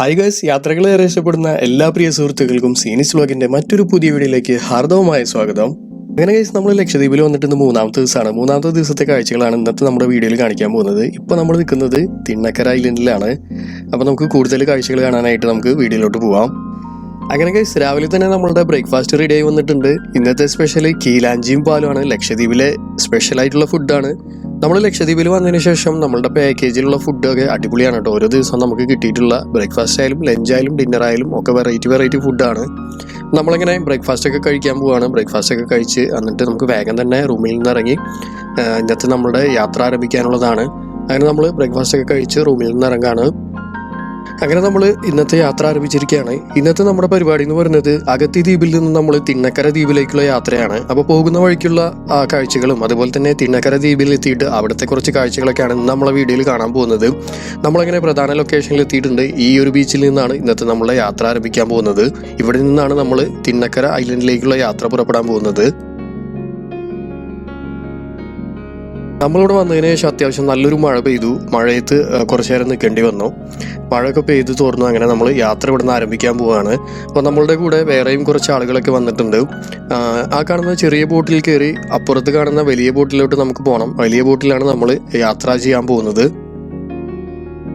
Hi guys യാത്രകളെ ഇഷ്ടപ്പെടുന്ന എല്ലാ പ്രിയ സുഹൃത്തുക്കൾക്കും സീനിസ് വ്ലോഗിന്റെ മറ്റൊരു പുതിയ വീഡിയോയിലേക്ക് ഹാർദവമായ സ്വാഗതം. അങ്ങനെ ഗൈസ് നമ്മൾ ലക്ഷദ്വീപിൽ വന്നിട്ട് ഇന്ന് മൂന്നാമത്തെ ദിവസമാണ്. മൂന്നാമത്തെ ദിവസത്തെ കാഴ്ചകളാണ് ഇന്നത്തെ നമ്മുടെ വീഡിയോയിൽ കാണിക്കാൻ പോകുന്നത്. ഇപ്പോൾ നമ്മൾ നിൽക്കുന്നത് തിണ്ണക്കര ഐലൻഡിലാണ് അപ്പോൾ നമുക്ക് കൂടുതൽ കാഴ്ചകൾ കാണാനായിട്ട് നമുക്ക് വീഡിയോയിലോട്ട് പോവാം. അങ്ങനെ ഗൈസ് രാവിലെ തന്നെ നമ്മളുടെ ബ്രേക്ക്ഫാസ്റ്റ് റെഡി ആയി വന്നിട്ടുണ്ട്. ഇന്നത്തെ സ്പെഷ്യൽ കീലാഞ്ചിയും പാലുമാണ്. ലക്ഷദ്വീപിലെ സ്പെഷ്യൽ ആയിട്ടുള്ള ഫുഡാണ് നമ്മൾ ലക്ഷദ്വീപിൽ വന്നതിന് ശേഷം നമ്മളുടെ പാക്കേജിലുള്ള ഫുഡൊക്കെ അടിപൊളിയാണ് കേട്ടോ. ഓരോ ദിവസം നമുക്ക് കിട്ടിയിട്ടുള്ള ബ്രേക്ക്ഫാസ്റ്റ് ആയാലും ലഞ്ച് ആയാലും ഡിന്നർ ആയാലും ഒക്കെ വെറൈറ്റി വെറൈറ്റി ഫുഡാണ് നമ്മളിങ്ങനെ ബ്രേക്ക്ഫാസ്റ്റ് ഒക്കെ കഴിക്കാൻ പോവാണ്. ബ്രേക്ക്ഫാസ്റ്റ് ഒക്കെ കഴിച്ച് എന്നിട്ട് നമുക്ക് വേഗം തന്നെ റൂമിൽ നിന്ന് ഇറങ്ങി ഇന്നത്തെ നമ്മുടെ യാത്ര ആരംഭിക്കാനുള്ളതാണ്. അങ്ങനെ നമ്മൾ ബ്രേക്ക്ഫാസ്റ്റ് ഒക്കെ കഴിച്ച് റൂമിൽ നിന്ന് ഇറങ്ങാണ്. അങ്ങനെ നമ്മൾ ഇന്നത്തെ യാത്ര ആരംഭിച്ചിരിക്കുകയാണ്. ഇന്നത്തെ നമ്മുടെ പരിപാടി എന്ന് പറയുന്നത് അഗത്തി ദ്വീപിൽ നിന്ന് നമ്മൾ തിണ്ണക്കര ദ്വീപിലേക്കുള്ള യാത്രയാണ്. അപ്പോൾ പോകുന്ന വഴിക്കുള്ള കാഴ്ചകളും അതുപോലെ തന്നെ തിണ്ണക്കര ദ്വീപിൽ എത്തിയിട്ട് അവിടുത്തെ കുറച്ച് കാഴ്ചകളൊക്കെയാണ് നമ്മളെ വീഡിയോയിൽ കാണാൻ പോകുന്നത്. നമ്മളങ്ങനെ പ്രധാന ലൊക്കേഷനിൽ എത്തിയിട്ടുണ്ട്. ഈ ഒരു ബീച്ചിൽ നിന്നാണ് ഇന്നത്തെ നമ്മളെ യാത്ര ആരംഭിക്കാൻ പോകുന്നത്. ഇവിടെ നിന്നാണ് നമ്മൾ തിണ്ണക്കര ഐലൻഡിലേക്കുള്ള യാത്ര പുറപ്പെടാൻ പോകുന്നത്. നമ്മളിവിടെ വന്നതിന് ശേഷം അത്യാവശ്യം നല്ലൊരു മഴ പെയ്തു. മഴയത്ത് കുറച്ചു നേരം നിൽക്കേണ്ടി വന്നു. മഴയൊക്കെ പെയ്ത് തോർന്നു. അങ്ങനെ നമ്മൾ യാത്ര ഇവിടെ നിന്ന് ആരംഭിക്കാൻ പോവുകയാണ് അപ്പോൾ നമ്മളുടെ കൂടെ വേറെയും കുറച്ച് ആളുകളൊക്കെ വന്നിട്ടുണ്ട്. ആ, കാണുന്ന ചെറിയ ബോട്ടിൽ കയറി അപ്പുറത്ത് കാണുന്ന വലിയ ബോട്ടിലോട്ട് നമുക്ക് പോകണം വലിയ ബോട്ടിലാണ് നമ്മൾ യാത്ര ചെയ്യാൻ പോകുന്നത്.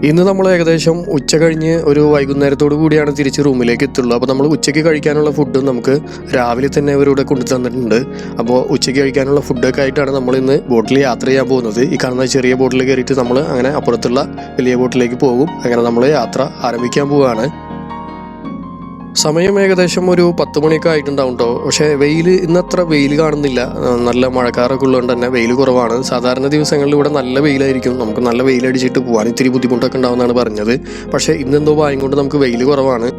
ഇന്ന് നമ്മൾ ഏകദേശം ഉച്ച കഴിഞ്ഞ് ഒരു വൈകുന്നേരത്തോടു കൂടിയാണ് തിരിച്ച് റൂമിലേക്ക് എത്തുള്ളൂ. അപ്പോൾ നമ്മൾ ഉച്ചയ്ക്ക് കഴിക്കാനുള്ള ഫുഡ് നമുക്ക് രാവിലെ തന്നെ ഇവരിവിടെ കൊണ്ടു തന്നിട്ടുണ്ട്. അപ്പോൾ ഉച്ചയ്ക്ക് കഴിക്കാനുള്ള ഫുഡൊക്കെ ആയിട്ടാണ് നമ്മൾ ഇന്ന് ബോട്ടിൽ യാത്ര ചെയ്യാൻ പോകുന്നത്. ഈ കാണുന്ന ചെറിയ ബോട്ടിൽ കയറിയിട്ട് നമ്മൾ അങ്ങനെ അപ്പുറത്തുള്ള വലിയ ബോട്ടിലേക്ക് പോകും. അങ്ങനെ നമ്മൾ യാത്ര ആരംഭിക്കാൻ പോവുകയാണ്. സമയം ഏകദേശം ഒരു പത്ത് മണിയൊക്കെ ആയിട്ടുണ്ടാവും കേട്ടോ പക്ഷേ വെയിൽ ഇന്നത്ര വെയിൽ കാണുന്നില്ല. നല്ല മഴക്കാറൊക്കെ ഉള്ളതുകൊണ്ട് തന്നെ വെയിൽ കുറവാണ്. സാധാരണ ദിവസങ്ങളിൽ ഇവിടെ നല്ല വെയിലായിരിക്കും. നമുക്ക് നല്ല വെയിലടിച്ചിട്ട് പോകാൻ ഇത്തിരി ബുദ്ധിമുട്ടൊക്കെ ഉണ്ടാവുമെന്നാണ് പറഞ്ഞത്. പക്ഷേ ഇന്നെന്തോ ആയതുകൊണ്ട് കൊണ്ട് നമുക്ക് വെയിൽ കുറവാണ്.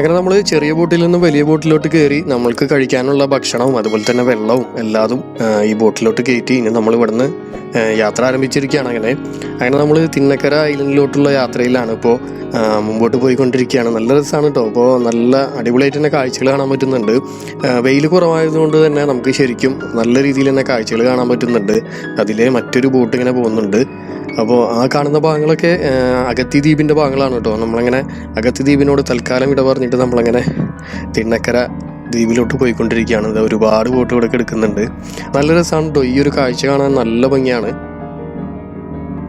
അങ്ങനെ നമ്മൾ ചെറിയ ബോട്ടിൽ നിന്ന് വലിയ ബോട്ടിലോട്ട് കയറി നമ്മൾക്ക് കഴിക്കാനുള്ള ഭക്ഷണവും അതുപോലെ തന്നെ വെള്ളവും എല്ലാതും ഈ ബോട്ടിലോട്ട് കയറ്റി ഇനി നമ്മൾ ഇവിടുന്ന് യാത്ര ആരംഭിച്ചിരിക്കുകയാണ്. അങ്ങനെ അങ്ങനെ നമ്മൾ തിന്നക്കര ഐലൻഡിലോട്ടുള്ള യാത്രയിലാണ് ഇപ്പോൾ മുമ്പോട്ട് പോയിക്കൊണ്ടിരിക്കുകയാണ്. നല്ല രസമാണ് കേട്ടോ അപ്പോൾ നല്ല അടിപൊളിയായിട്ട് തന്നെ കാഴ്ചകൾ കാണാൻ പറ്റുന്നുണ്ട്. വെയിൽ കുറവായതുകൊണ്ട് തന്നെ നമുക്ക് ശരിക്കും നല്ല രീതിയിൽ തന്നെ കാഴ്ചകൾ കാണാൻ പറ്റുന്നുണ്ട്. അതിലെ മറ്റൊരു ബോട്ട് ഇങ്ങനെ പോകുന്നുണ്ട്. അപ്പോൾ ആ കാണുന്ന ഭാഗങ്ങളൊക്കെ അഗത്തി ദ്വീപിന്റെ ഭാഗങ്ങളാണ് കേട്ടോ. നമ്മളങ്ങനെ അഗത്തി ദ്വീപിനോട് തൽക്കാലം ഇട പറഞ്ഞിട്ട് നമ്മളങ്ങനെ തിണ്ണക്കര ദ്വീപിലോട്ട് പോയിക്കൊണ്ടിരിക്കുകയാണ്. ഒരുപാട് ബോട്ടുകളൊക്കെ എടുക്കുന്നുണ്ട്. നല്ല രസമാണ് കേട്ടോ. ഈ ഒരു കാഴ്ച കാണാൻ നല്ല ഭംഗിയാണ്.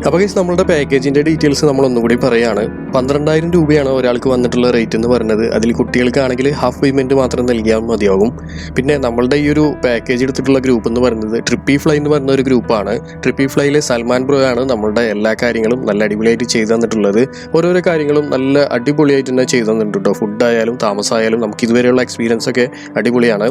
അപ്പോൾ ഗൈസ് നമ്മളുടെ പാക്കേജിന്റെ ഡീറ്റെയിൽസ് നമ്മൾ ഒന്നുകൂടി പറയുകയാണ് പന്ത്രണ്ടായിരം രൂപയാണ് ഒരാൾക്ക് വന്നിട്ടുള്ള റേറ്റ് എന്ന് പറയുന്നത് അതിൽ കുട്ടികൾക്കാണെങ്കിൽ ഹാഫ് പേയ്മെന്റ് മാത്രം നൽകിയാൽ മതിയാകും. പിന്നെ നമ്മളുടെ ഈ ഒരു പാക്കേജ് എടുത്തിട്ടുള്ള ഗ്രൂപ്പ് എന്ന് പറയുന്നത് ട്രിപ്പി ഫ്ലൈ എന്ന് പറയുന്ന ഒരു ഗ്രൂപ്പാണ് ട്രിപ്പി ഫ്ലൈയിലെ സൽമാൻ ബ്രോ ആണ് നമ്മളുടെ എല്ലാ കാര്യങ്ങളും നല്ല അടിപൊളിയായിട്ട് ചെയ്തു തന്നിട്ടുള്ളത്. ഓരോരോ കാര്യങ്ങളും നല്ല അടിപൊളിയായിട്ട് തന്നെ ചെയ്തു തന്നിട്ടുണ്ട് കേട്ടോ ഫുഡായാലും താമസമായാലും നമുക്ക് ഇതുവരെയുള്ള എക്സ്പീരിയൻസ് ഒക്കെ അടിപൊളിയാണ്.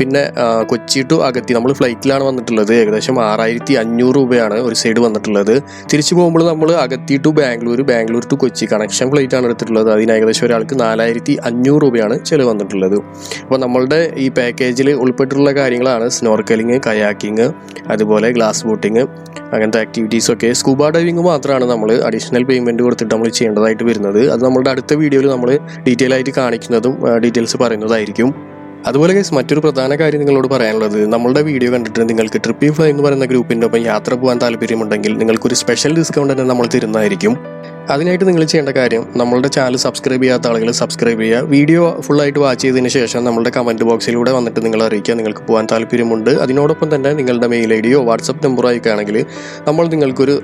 പിന്നെ കൊച്ചി ടു അഗത്തി നമ്മൾ ഫ്ലൈറ്റിലാണ് വന്നിട്ടുള്ളത്. ഏകദേശം ആറായിരത്തി അഞ്ഞൂറ് രൂപയാണ് ഒരു സൈഡ് വന്നിട്ടുള്ളത്. തിരിച്ചു പോകുമ്പോൾ നമ്മൾ Agatti to Bangalore Bangalore to Kochi. Connection flight ആണ് എടുത്തിട്ടുള്ളത്. അതിന് ഏകദേശം ഒരാൾക്ക് നാലായിരത്തി അഞ്ഞൂറ് രൂപയാണ് ചിലവ് വന്നിട്ടുള്ളത്. അപ്പോൾ നമ്മളുടെ ഈ പാക്കേജിൽ ഉൾപ്പെട്ടിട്ടുള്ള കാര്യങ്ങളാണ്. സ്നോർക്കലിങ് കയാക്കിങ് അതുപോലെ ഗ്ലാസ് ബോട്ടിങ് അങ്ങനത്തെ ആക്ടിവിറ്റീസ് ഒക്കെ. സ്കൂബ ഡൈവിങ് മാത്രമാണ് നമ്മൾ അഡീഷണൽ പേയ്മെന്റ് കൊടുത്തിട്ട് നമ്മൾ ചെയ്യേണ്ടതായിട്ട് വരുന്നത്. അത് നമ്മളുടെ അടുത്ത വീഡിയോയിൽ നമ്മൾ ഡീറ്റെയിൽ ആയിട്ട് കാണിക്കുന്നതും ഡീറ്റെയിൽസ് പറയുന്നതായിരിക്കും. അതുപോലെ ഗൈസ് മറ്റൊരു പ്രധാന കാര്യം നിങ്ങളോട് പറയാനുള്ളത് നമ്മുടെ വീഡിയോ കണ്ടിട്ട് നിങ്ങൾക്ക് ട്രിപ്പി ഫ്ലൈ എന്ന് പറയുന്ന ഗ്രൂപ്പിന്റെ ഒപ്പം യാത്ര പോകാൻ താല്പര്യമുണ്ടെങ്കിൽ നിങ്ങൾക്കൊരു സ്പെഷ്യൽ ഡിസ്കൗണ്ട് തന്നെ നമ്മൾ തരുന്നതായിരിക്കും. അതിനായിട്ട് നിങ്ങൾ ചെയ്യേണ്ട കാര്യം നമ്മളുടെ ചാനൽ സബ്സ്ക്രൈബ് ചെയ്യാത്ത ആളുകൾ സബ്സ്ക്രൈബ് ചെയ്യുക. വീഡിയോ ഫുള്ളായിട്ട് വാച്ച് ചെയ്തതിന് ശേഷം നമ്മുടെ കമന്റ് ബോക്സിലൂടെ വന്നിട്ട് നിങ്ങൾ അറിയിക്കുക. നിങ്ങൾക്ക് പോകാൻ താല്പര്യമുണ്ട്. അതിനോടൊപ്പം തന്നെ നിങ്ങളുടെ മെയിൽ ഐ ഡിയോ വാട്സപ്പ് നമ്പറോ ആയിക്കാണെങ്കിൽ നമ്മൾ നിങ്ങൾക്കൊരു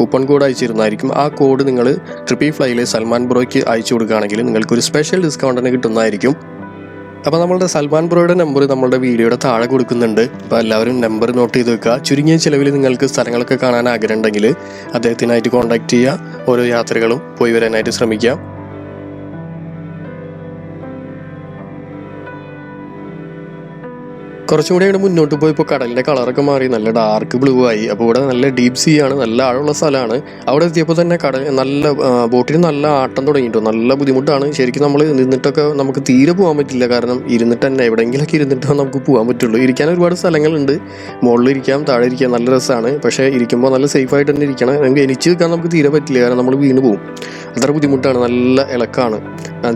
കൂപ്പൺ കോഡ് അയച്ചിരുന്നതായിരിക്കും. ആ കോഡ് നിങ്ങൾ ട്രിപ്പി ഫ്ലൈയിലെ സൽമാൻ ബ്രോയ്ക്ക് അയച്ചു കൊടുക്കുകയാണെങ്കിൽ നിങ്ങൾക്കൊരു സ്പെഷ്യൽ ഡിസ്കൗണ്ട് തന്നെ കിട്ടുന്നതായിരിക്കും. അപ്പോൾ നമ്മളുടെ സൽമാൻ ബ്രോയുടെ നമ്പർ നമ്മളുടെ വീഡിയോയുടെ താഴെ കൊടുക്കുന്നുണ്ട്. അപ്പോൾ എല്ലാവരും നമ്പർ നോട്ട് ചെയ്ത് വെക്കുക. ചുരുങ്ങിയ ചിലവിൽ നിങ്ങൾക്ക് സ്ഥലങ്ങളൊക്കെ കാണാൻ ആഗ്രഹമുണ്ടെങ്കിൽ അദ്ദേഹത്തിനായിട്ട് കോൺടാക്ട് ചെയ്യുക. ഓരോ യാത്രകളും പോയി വരാനായിട്ട് ശ്രമിക്കാം. കുറച്ചും കൂടി അങ്ങോട്ട് മുന്നോട്ട് പോയപ്പോൾ കടലിന്റെ കളറൊക്കെ മാറി. നല്ല ഡാർക്ക് ബ്ലൂ ആയി. അപ്പോൾ ഇവിടെ നല്ല ഡീപ് സീ ആണ്. നല്ല ആഴമുള്ള സ്ഥലമാണ് അവിടെ എത്തിയപ്പോൾ തന്നെ കടൽ നല്ല ബോട്ടിന് നല്ല ആട്ടം തുടങ്ങിയിട്ടു. നല്ല ബുദ്ധിമുട്ടാണ്. ശരിക്കും നമ്മൾ നിന്നിട്ടൊക്കെ നമുക്ക് തീരെ പോകാൻ പറ്റില്ല. കാരണം ഇരുന്നിട്ട് തന്നെ എവിടെയെങ്കിലൊക്കെ ഇരുന്നിട്ട് നമുക്ക് പോകാൻ പറ്റുള്ളൂ. ഇരിക്കാൻ ഒരുപാട് സ്ഥലങ്ങളുണ്ട്. മുകളിൽ ഇരിക്കാം താഴെ ഇരിക്കാം. നല്ല രസമാണ് പക്ഷേ ഇരിക്കുമ്പോൾ നല്ല സേഫ് ആയിട്ട് തന്നെ ഇരിക്കണം. എനിക്ക് എനിച്ച് നിൽക്കാൻ നമുക്ക് തീരെ പറ്റില്ല. കാരണം നമ്മൾ വീണ് പോകും അത്ര ബുദ്ധിമുട്ടാണ്. നല്ല ഇളക്കാണ്.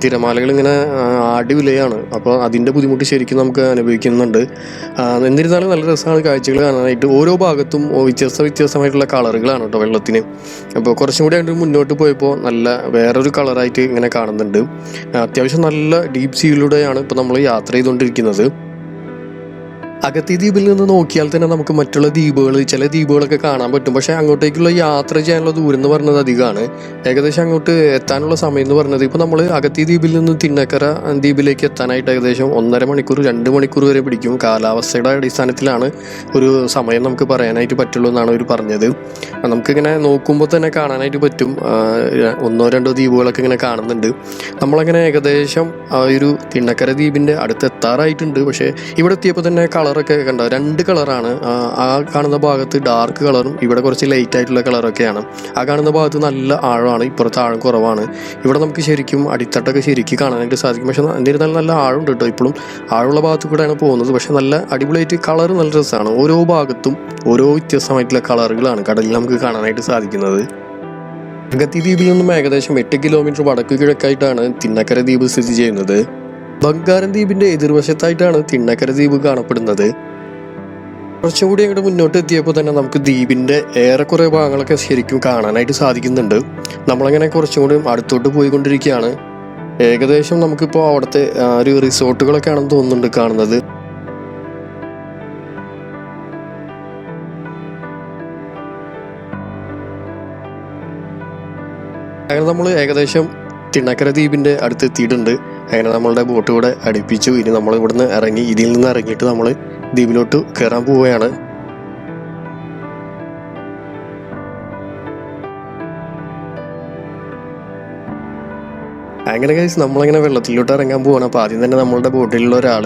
തിരമാലകൾ ഇങ്ങനെ അടിവിലയാണ്. അപ്പോൾ അതിന്റെ ബുദ്ധിമുട്ട് ശരിക്കും നമുക്ക് അനുഭവിക്കുന്നുണ്ട്. എന്നിരുന്നാലും നല്ല രസമാണ് കാഴ്ചകൾ കാണാനായിട്ട്. ഓരോ ഭാഗത്തും വ്യത്യസ്ത വ്യത്യസ്തമായിട്ടുള്ള കളറുകളാണ് കേട്ടോ വെള്ളത്തിന്. അപ്പോൾ കുറച്ചും കൂടി അങ്ങോട്ട് മുന്നോട്ട് പോയപ്പോൾ നല്ല വേറൊരു കളറായിട്ട് ഇങ്ങനെ കാണുന്നുണ്ട്. അത്യാവശ്യം നല്ല ഡീപ് സീയിലൂടെയാണ് ഇപ്പോൾ നമ്മൾ യാത്ര ചെയ്തുകൊണ്ടിരിക്കുന്നത് അഗത്തി ദ്വീപിൽ നിന്ന് നോക്കിയാൽ തന്നെ നമുക്ക് മറ്റുള്ള ദ്വീപുകൾ ചില ദ്വീപുകളൊക്കെ കാണാൻ പറ്റും. പക്ഷേ അങ്ങോട്ടേക്കുള്ള യാത്ര ചെയ്യാനുള്ള ദൂരം എന്ന് പറഞ്ഞത് അധികമാണ്. ഏകദേശം അങ്ങോട്ട് എത്താനുള്ള സമയം എന്ന് പറഞ്ഞത് ഇപ്പോൾ നമ്മൾ അഗത്തി ദ്വീപിൽ നിന്ന് തിണ്ണക്കര ദ്വീപിലേക്ക് എത്താനായിട്ട് ഏകദേശം ഒന്നര മണിക്കൂർ രണ്ട് മണിക്കൂർ വരെ പിടിക്കും. കാലാവസ്ഥയുടെ അടിസ്ഥാനത്തിലാണ് ഒരു സമയം നമുക്ക് പറയാനായിട്ട് പറ്റുള്ളൂ എന്നാണ് അവർ പറഞ്ഞത്. നമുക്കിങ്ങനെ നോക്കുമ്പോൾ തന്നെ കാണാനായിട്ട് പറ്റും. ഒന്നോ രണ്ടോ ദ്വീപുകളൊക്കെ ഇങ്ങനെ കാണുന്നുണ്ട്. നമ്മളങ്ങനെ ഏകദേശം ആ ഒരു തിണ്ണക്കര ദ്വീപിന്റെ അടുത്ത് എത്താറായിട്ടുണ്ട്. പക്ഷേ ഇവിടെ എത്തിയപ്പോൾ തന്നെ കളറൊക്കെ കണ്ട? രണ്ട് കളറാണ്. ആ, കാണുന്ന ഭാഗത്ത് ഡാർക്ക് കളറും ഇവിടെ കുറച്ച് ലൈറ്റ് ആയിട്ടുള്ള കളറൊക്കെയാണ്. ആ കാണുന്ന ഭാഗത്ത് നല്ല ആഴമാണ് ഇപ്പുറത്ത് ആഴം കുറവാണ്. ഇവിടെ നമുക്ക് ശരിക്കും അടിത്തട്ടൊക്കെ ശരിക്കും കാണാനായിട്ട് സാധിക്കും. പക്ഷെ എന്നിരുന്നാലും നല്ല ആഴമുണ്ട് കേട്ടോ ഇപ്പോഴും. ആഴമുള്ള ഭാഗത്ത് കൂടെയാണ് പോകുന്നത്. പക്ഷെ നല്ല അടിപൊളിയായിട്ട് കളർ നല്ല രസമാണ്. ഓരോ ഭാഗത്തും ഓരോ വ്യത്യസ്തമായിട്ടുള്ള കളറുകളാണ് കടലിൽ നമുക്ക് കാണാനായിട്ട് സാധിക്കുന്നത്. അഗത്തി ദ്വീപിൽ നിന്നും ഏകദേശം എട്ട് കിലോമീറ്റർ വടക്ക് കിഴക്കായിട്ടാണ് തിന്നക്കര ദ്വീപ് സ്ഥിതി ചെയ്യുന്നത്. ബംഗാരം ദ്വീപിന്റെ എതിർവശത്തായിട്ടാണ് തിണ്ണക്കര ദ്വീപ് കാണപ്പെടുന്നത്. കുറച്ചുകൂടി അങ്ങോട്ട് മുന്നോട്ട് എത്തിയപ്പോൾ തന്നെ നമുക്ക് ദ്വീപിന്റെ ഏറെക്കുറെ ഭാഗങ്ങളൊക്കെ ശരിക്കും കാണാനായിട്ട് സാധിക്കുന്നുണ്ട്. നമ്മളങ്ങനെ കുറച്ചും കൂടി അടുത്തോട്ട് പോയിക്കൊണ്ടിരിക്കുകയാണ്. ഏകദേശം നമുക്കിപ്പോൾ അവിടുത്തെ ഒരു റിസോർട്ടുകളൊക്കെ ആണെന്ന് തോന്നുന്നുണ്ട് കാണുന്നത്. അങ്ങനെ നമ്മൾ ഏകദേശം തിണ്ണക്കര ദ്വീപിന്റെ അടുത്ത് എത്തിയിട്ടുണ്ട് അങ്ങനെ നമ്മളുടെ ബോട്ട് കൂടെ അടുപ്പിച്ചു. ഇനി നമ്മൾ ഇവിടുന്ന് ഇറങ്ങി ഇതിൽ നിന്ന് ഇറങ്ങിയിട്ട് നമ്മൾ ദ്വീപിലോട്ട് കയറാൻ പോവുകയാണ്. അങ്ങനെ കഴിച്ച് നമ്മളങ്ങനെ വെള്ളത്തിലോട്ട് ഇറങ്ങാൻ പോവാണ്. അപ്പോൾ ആദ്യം തന്നെ നമ്മളുടെ ബോട്ടിലുള്ള ഒരാൾ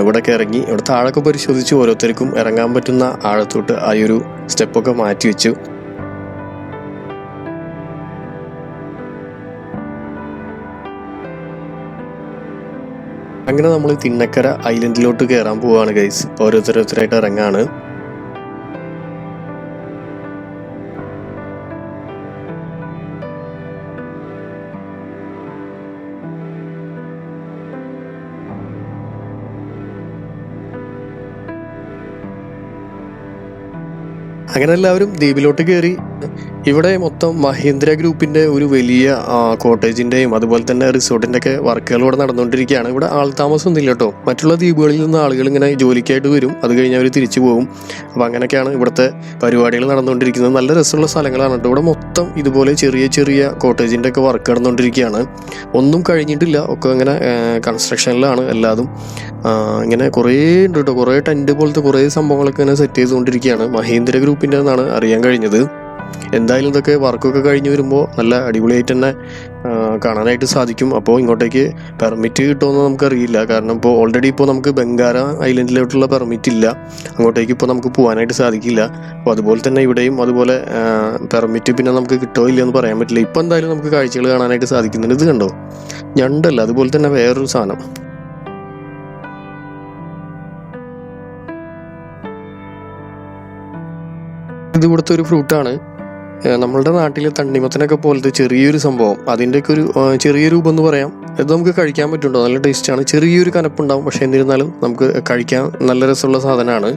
ഇവിടെയൊക്കെ ഇറങ്ങി ഇവിടെ താഴൊക്കെ പരിശോധിച്ച് ഓരോരുത്തർക്കും ഇറങ്ങാൻ പറ്റുന്ന ആഴത്തോട്ട് ആ ഒരു സ്റ്റെപ്പൊക്കെ മാറ്റി വെച്ചു. അങ്ങനെ നമ്മൾ തിണ്ണക്കര ഐലൻഡിലോട്ട് കയറാൻ പോവാണ് ഗൈസ് ഓരോരുത്തരോരുത്തരായിട്ട് ഇറങ്ങാണ്. അങ്ങനെ എല്ലാവരും ദ്വീപിലോട്ട് കയറി ഇവിടെ മൊത്തം മഹീന്ദ്ര ഗ്രൂപ്പിന്റെ ഒരു വലിയ കോട്ടേജിന്റെയും അതുപോലെ തന്നെ റിസോർട്ടിന്റെ ഒക്കെ വർക്കുകൾ ഇവിടെ നടന്നുകൊണ്ടിരിക്കുകയാണ്. ഇവിടെ ആൾ താമസമൊന്നും ഒന്നുമില്ല കേട്ടോ. മറ്റുള്ള ദ്വീപുകളിൽ നിന്ന് ആളുകൾ ഇങ്ങനെ ജോലിക്കായിട്ട് വരും. അത് കഴിഞ്ഞ് അവർ തിരിച്ചു പോകും. അപ്പോൾ അങ്ങനെയൊക്കെയാണ് ഇവിടുത്തെ പരിപാടികൾ നടന്നുകൊണ്ടിരിക്കുന്നത്. നല്ല രസമുള്ള സ്ഥലങ്ങളാണ് കേട്ടോ. ഇവിടെ മൊത്തം ഇതുപോലെ ചെറിയ ചെറിയ കോട്ടേജിന്റെ ഒക്കെ വർക്ക് നടന്നുകൊണ്ടിരിക്കുകയാണ്. ഒന്നും കഴിഞ്ഞിട്ടില്ല. ഒക്കെ ഇങ്ങനെ കൺസ്ട്രക്ഷനിലാണ് എല്ലാതും. ഇങ്ങനെ കുറേ ഉണ്ട് കേട്ടോ. കുറേ ടെന്റ് പോലത്തെ കുറേ സംഭവങ്ങളൊക്കെ ഇങ്ങനെ സെറ്റ് ചെയ്തുകൊണ്ടിരിക്കുകയാണ്. മഹീന്ദ്ര ഗ്രൂപ്പിന്റെ എന്നാണ് അറിയാൻ കഴിഞ്ഞത്. എന്തായാലും ഇതൊക്കെ വർക്കൊക്കെ കഴിഞ്ഞ് വരുമ്പോൾ നല്ല അടിപൊളിയായിട്ട് തന്നെ കാണാനായിട്ട് സാധിക്കും. അപ്പോൾ ഇങ്ങോട്ടേക്ക് പെർമിറ്റ് കിട്ടുമെന്ന് നമുക്കറിയില്ല. കാരണം ഇപ്പോൾ ഓൾറെഡി ഇപ്പോൾ നമുക്ക് ബംഗാര ഐലൻഡിലോട്ടുള്ള പെർമിറ്റ് ഇല്ല. അങ്ങോട്ടേക്ക് ഇപ്പോൾ നമുക്ക് പോകാനായിട്ട് സാധിക്കില്ല. അപ്പോൾ അതുപോലെ തന്നെ ഇവിടെയും അതുപോലെ പെർമിറ്റ് പിന്നെ നമുക്ക് കിട്ടുമോ ഇല്ലയെന്ന് പറയാൻ പറ്റില്ല. ഇപ്പോൾ എന്തായാലും നമുക്ക് കാഴ്ചകൾ കാണാനായിട്ട് സാധിക്കുന്നുണ്ട്. ഇത് കണ്ടോ? ഞണ്ടല്ല. അതുപോലെ തന്നെ വേറൊരു സാധനം. ഇത് ഇവിടുത്തെ ഒരു ഫ്രൂട്ടാണ് നമ്മളുടെ നാട്ടിലെ തണ്ണിമത്തനൊക്കെ പോലത്തെ ചെറിയൊരു സംഭവം. അതിന്റെയൊക്കെ ഒരു ചെറിയ രൂപം എന്ന് പറയാം. ഇത് നമുക്ക് കഴിക്കാൻ പറ്റുണ്ടോ നല്ല ടേസ്റ്റാണ് ചെറിയൊരു കനപ്പുണ്ടാവും. പക്ഷേ എന്നിരുന്നാലും നമുക്ക് കഴിക്കാൻ നല്ല രസമുള്ള സാധനമാണ്.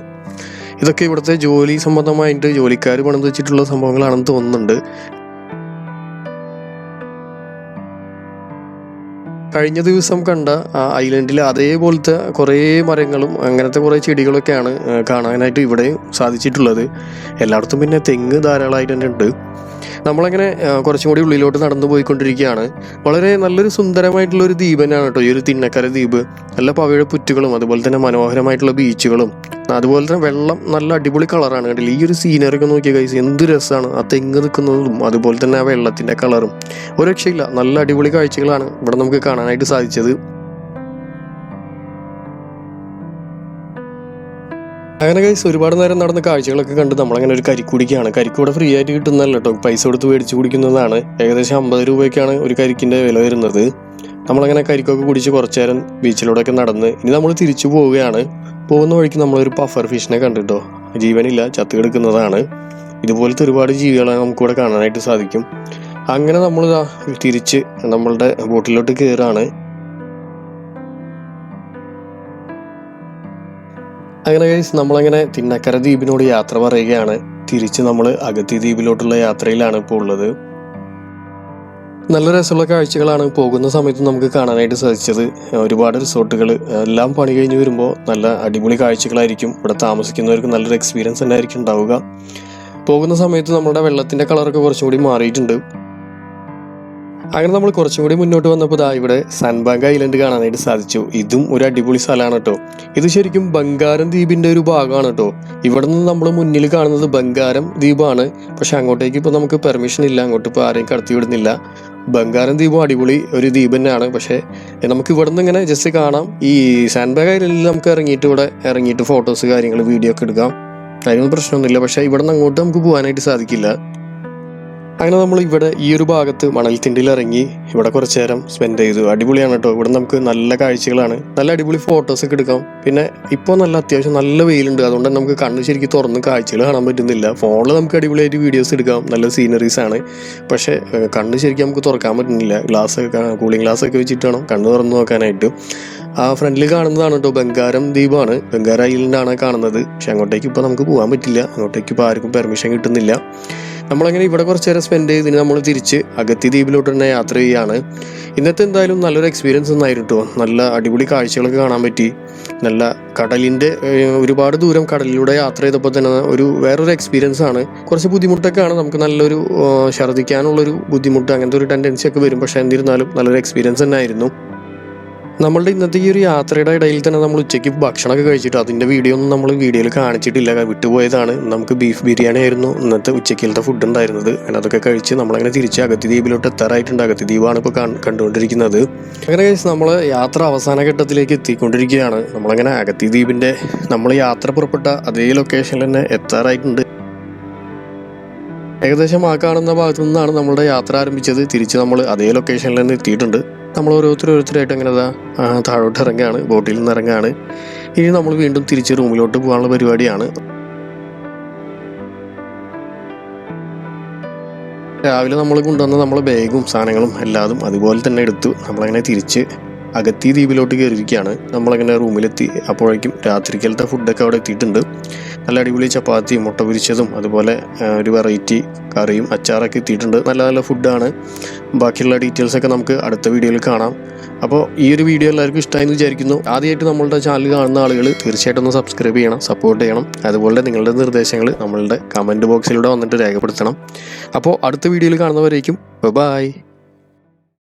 ഇതൊക്കെ ഇവിടുത്തെ ജോലി സംബന്ധമായിട്ട് ജോലിക്കാർ പണിത് വെച്ചിട്ടുള്ള സംഭവങ്ങളാണെന്ന് തോന്നുന്നുണ്ട്. കഴിഞ്ഞ ദിവസം കണ്ട ആ ഐലൻഡിൽ അതേപോലത്തെ കുറേ മരങ്ങളും അങ്ങനത്തെ കുറേ ചെടികളൊക്കെയാണ് കാണാനായിട്ട് ഇവിടെ സാധിച്ചിട്ടുള്ളത്. എല്ലായിടത്തും പിന്നെ തെങ്ങ് ധാരാളമായിട്ട് തന്നെ ഉണ്ട് നമ്മളങ്ങനെ കുറച്ചും കൂടി ഉള്ളിലോട്ട് നടന്നു പോയിക്കൊണ്ടിരിക്കുകയാണ്. വളരെ നല്ലൊരു സുന്ദരമായിട്ടുള്ള ഒരു ദ്വീപനാണ് കേട്ടോ ഈ ഒരു തിന്നക്കര ദ്വീപ്. നല്ല പവയുടെ പുറ്റുകളും അതുപോലെ തന്നെ മനോഹരമായിട്ടുള്ള ബീച്ചുകളും. അതുപോലെ തന്നെ വെള്ളം നല്ല അടിപൊളി കളറാണ് കണ്ടില്ല? ഈ ഒരു സീനറി ഒക്കെ നോക്കിയ കൈസ് എന്ത് രസമാണ് ആ തെങ്ങ് നിൽക്കുന്നതും അതുപോലെ തന്നെ ആ വെള്ളത്തിന്റെ കളറും. ഒരു രക്ഷയില്ല നല്ല അടിപൊളി കാഴ്ചകളാണ് ഇവിടെ നമുക്ക് കാണാനായിട്ട് സാധിച്ചത്. അങ്ങനെ കൈസ് ഒരുപാട് നേരം നടന്ന കാഴ്ചകളൊക്കെ കണ്ട് നമ്മളങ്ങനെ ഒരു കരിക്കുടിക്കാണ് കരിക്കൂടെ ഫ്രീ ആയിട്ട് കിട്ടുന്നതല്ല കേട്ടോ. പൈസ കൊടുത്ത് മേടിച്ച് കുടിക്കുന്നതാണ്. ഏകദേശം അമ്പത് രൂപയ്ക്കാണ് ഒരു കരിക്കിന്റെ വില വരുന്നത്. നമ്മളങ്ങനെ കരിക്കൊക്കെ കുടിച്ച് കുറച്ചു നേരം ബീച്ചിലൂടെയൊക്കെ നടന്ന് ഇനി നമ്മൾ തിരിച്ചു പോവുകയാണ്. പോകുന്ന വഴിക്ക് നമ്മളൊരു പഫർ ഫിഷിനെ കണ്ടിട്ടോ. ജീവനില്ല ചത്തു കിടക്കുന്നതാണ്. ഇതുപോലത്തെ ഒരുപാട് ജീവികളെ നമുക്കിവിടെ കാണാനായിട്ട് സാധിക്കും. അങ്ങനെ നമ്മൾ തിരിച്ച് നമ്മളുടെ ബോട്ടിലോട്ട് കയറാണ് അങ്ങനെ ഗൈസ് നമ്മളങ്ങനെ തിന്നക്കര ദ്വീപിനോട് യാത്ര പറയുകയാണ്. തിരിച്ച് നമ്മൾ അഗത്തി ദ്വീപിലോട്ടുള്ള യാത്രയിലാണ് ഇപ്പോൾ ഉള്ളത്. നല്ല രസമുള്ള കാഴ്ചകളാണ് പോകുന്ന സമയത്ത് നമുക്ക് കാണാനായിട്ട് സാധിച്ചത്. ഒരുപാട് റിസോർട്ടുകൾ എല്ലാം പണി കഴിഞ്ഞ് വരുമ്പോൾ നല്ല അടിപൊളി കാഴ്ചകളായിരിക്കും. ഇവിടെ താമസിക്കുന്നവർക്ക് നല്ലൊരു എക്സ്പീരിയൻസ് തന്നെ ആയിരിക്കും ഉണ്ടാവുക. പോകുന്ന സമയത്ത് നമ്മുടെ വെള്ളത്തിന്റെ കളറൊക്കെ കുറച്ചും കൂടി മാറിയിട്ടുണ്ട്. അങ്ങനെ നമ്മൾ കുറച്ചും കൂടി മുന്നോട്ട് വന്നപ്പോൾ ദാ ഇവിടെ സൻബാങ്ക് ഐലൻഡ് കാണാനായിട്ട് സാധിച്ചു. ഇതും ഒരു അടിപൊളി സ്ഥലമാണ് കേട്ടോ. ഇത് ശരിക്കും ബംഗാരം ദ്വീപിന്റെ ഒരു ഭാഗമാണ് കേട്ടോ. ഇവിടെ നിന്ന് നമ്മൾ മുന്നിൽ കാണുന്നത് ബംഗാരം ദ്വീപാണ്. പക്ഷെ അങ്ങോട്ടേക്ക് ഇപ്പോൾ നമുക്ക് പെർമിഷൻ ഇല്ല. അങ്ങോട്ട് ഇപ്പോൾ ആരെയും കടത്തി വിടുന്നില്ല. ബംഗാരം ദ്വീപും അടിപൊളി ഒരു ദ്വീപ് തന്നെയാണ്. പക്ഷേ നമുക്ക് ഇവിടെ നിന്ന് ഇങ്ങനെ ജസ്റ്റ് കാണാം. ഈ സാൻബാഗ് ഐലൻഡിൽ നമുക്ക് ഇറങ്ങിയിട്ട് ഇവിടെ ഇറങ്ങിയിട്ട് ഫോട്ടോസ് കാര്യങ്ങൾ വീഡിയോ ഒക്കെ എടുക്കാം. അതിനൊന്നും പ്രശ്നമൊന്നുമില്ല. പക്ഷേ ഇവിടെ നിന്ന് അങ്ങോട്ട് നമുക്ക് പോകാനായിട്ട് സാധിക്കില്ല. അങ്ങനെ നമ്മൾ ഇവിടെ ഈ ഒരു ഭാഗത്ത് മണൽത്തിണ്ടിൽ ഇറങ്ങി ഇവിടെ കുറച്ച് നേരം സ്പെൻഡ് ചെയ്തു. അടിപൊളിയാണ് കേട്ടോ ഇവിടെ നമുക്ക് നല്ല കാഴ്ചകളാണ്. നല്ല അടിപൊളി ഫോട്ടോസ് ഒക്കെ എടുക്കാം. പിന്നെ ഇപ്പോൾ നല്ല അത്യാവശ്യം നല്ല വെയിലുണ്ട്. അതുകൊണ്ട് തന്നെ നമുക്ക് കണ്ണ് ശരിക്കും തുറന്ന് കാഴ്ചകൾ കാണാൻ പറ്റുന്നില്ല. ഫോണിൽ നമുക്ക് അടിപൊളിയായിട്ട് വീഡിയോസ് എടുക്കാം. നല്ല സീനറീസ് ആണ്. പക്ഷേ കണ്ണ് ശരിക്കും നമുക്ക് തുറക്കാൻ പറ്റുന്നില്ല. ഗ്ലാസ് ഒക്കെ കൂളിംഗ് ഗ്ലാസ് ഒക്കെ വെച്ചിട്ട് വേണം കണ്ണ് തുറന്ന് നോക്കാനായിട്ട്. ആ ഫ്രണ്ടിൽ കാണുന്നതാണ് കേട്ടോ ബംഗാരം ദ്വീപാണ്. ബംഗാര ഐലൻഡാണ് കാണുന്നത്. പക്ഷെ അങ്ങോട്ടേക്ക് ഇപ്പോൾ നമുക്ക് പോകാൻ പറ്റില്ല. അങ്ങോട്ടേക്ക് ഇപ്പോൾ ആർക്കും പെർമിഷൻ കിട്ടുന്നില്ല. നമ്മളങ്ങനെ ഇവിടെ കുറച്ച് നേരം സ്പെൻഡ് ചെയ്തിന് നമ്മൾ തിരിച്ച് അഗത്തി ദ്വീപിലോട്ട് തന്നെ യാത്ര ചെയ്യുകയാണ് ഇന്നത്തെ എന്തായാലും നല്ലൊരു എക്സ്പീരിയൻസ് ഒന്നായിരുന്നു കേട്ടോ നല്ല അടിപൊളി കാഴ്ചകളൊക്കെ കാണാൻ പറ്റി. നല്ല കടലിന്റെ ഒരുപാട് ദൂരം കടലിലൂടെ യാത്ര ചെയ്തപ്പോൾ തന്നെ ഒരു വേറൊരു എക്സ്പീരിയൻസ് ആണ്. കുറച്ച് ബുദ്ധിമുട്ടൊക്കെയാണ് നമുക്ക് നല്ലൊരു ഛർദ്ദിക്കാനുള്ളൊരു ബുദ്ധിമുട്ട് അങ്ങനത്തെ ഒരു ടെൻഡൻസി ഒക്കെ വരും. പക്ഷേ എന്നിരുന്നാലും നല്ലൊരു എക്സ്പീരിയൻസ് തന്നെ ആയിരുന്നു നമ്മളുടെ ഇന്നത്തെ ഈ ഒരു യാത്രയുടെ ഇടയിൽ തന്നെ നമ്മൾ ഉച്ചയ്ക്ക് ഭക്ഷണമൊക്കെ കഴിച്ചിട്ട് അതിന്റെ വീഡിയോ ഒന്നും നമ്മൾ വീഡിയോയിൽ കാണിച്ചിട്ടില്ല. വിട്ടുപോയതാണ്. നമുക്ക് ബീഫ് ബിരിയാണി ആയിരുന്നു. ഇന്നത്തെ ഉച്ചയ്ക്കലത്തെ ഫുഡ് ഉണ്ടായിരുന്നത് അങ്ങനെ അതൊക്കെ കഴിച്ച് നമ്മളങ്ങനെ തിരിച്ച് അഗത്തി ദ്വീപിലോട്ട് എത്താറായിട്ടുണ്ട്. അഗത്തി ദ്വീപാണ് ഇപ്പോൾ കണ്ടുകൊണ്ടിരിക്കുന്നത്. അങ്ങനെ കഴിച്ച് നമ്മൾ യാത്ര അവസാന ഘട്ടത്തിലേക്ക് എത്തിക്കൊണ്ടിരിക്കുകയാണ്. നമ്മളങ്ങനെ അഗത്തി ദ്വീപിന്റെ നമ്മൾ യാത്ര പുറപ്പെട്ട അതേ ലൊക്കേഷനിൽ തന്നെ എത്താറായിട്ടുണ്ട്. ഏകദേശം ആ കാണുന്ന ഭാഗത്തു നിന്നാണ് നമ്മളുടെ യാത്ര ആരംഭിച്ചത്. തിരിച്ച് നമ്മൾ അതേ ലൊക്കേഷനിൽ നിന്ന് എത്തിയിട്ടുണ്ട്. നമ്മൾ ഓരോരുത്തർ ഓരോരുത്തരായിട്ട് അങ്ങനെ താഴോട്ട് ഇറങ്ങുകയാണ് ബോട്ടിൽ നിന്ന് ഇറങ്ങുകയാണ്. ഇനി നമ്മൾ വീണ്ടും തിരിച്ച് റൂമിലോട്ട് പോകാനുള്ള പരിപാടിയാണ്. രാവിലെ നമ്മൾ കൊണ്ടുവന്ന നമ്മളെ ബാഗും സാധനങ്ങളും എല്ലാതും അതുപോലെ തന്നെ എടുത്തു. നമ്മളങ്ങനെ തിരിച്ച് അഗത്തി ദ്വീപിലോട്ട് കയറിയിരിക്കുകയാണ്. നമ്മളങ്ങനെ റൂമിലെത്തി അപ്പോഴേക്കും രാത്രിക്കലത്തെ ഫുഡൊക്കെ അവിടെ എത്തിയിട്ടുണ്ട്. നല്ല അടിപൊളി ചപ്പാത്തിയും മുട്ട പൊരിച്ചതും അതുപോലെ ഒരു വെറൈറ്റി കറിയും അച്ചാറൊക്കെ എത്തിയിട്ടുണ്ട്. നല്ല നല്ല ഫുഡാണ് ബാക്കിയുള്ള ഡീറ്റെയിൽസൊക്കെ നമുക്ക് അടുത്ത വീഡിയോയിൽ കാണാം. അപ്പോൾ ഈ ഒരു വീഡിയോ എല്ലാവർക്കും ഇഷ്ടമായി എന്ന് വിചാരിക്കുന്നു. ആദ്യമായിട്ട് നമ്മളുടെ ചാനൽ കാണുന്ന ആളുകൾ തീർച്ചയായിട്ടും ഒന്ന് സബ്സ്ക്രൈബ് ചെയ്യണം സപ്പോർട്ട് ചെയ്യണം. അതുപോലെ നിങ്ങളുടെ നിർദ്ദേശങ്ങൾ നമ്മളുടെ കമന്റ് ബോക്സിലൂടെ വന്നിട്ട് രേഖപ്പെടുത്തണം. അപ്പോൾ അടുത്ത വീഡിയോയിൽ കാണുന്നവരേക്കും ബൈ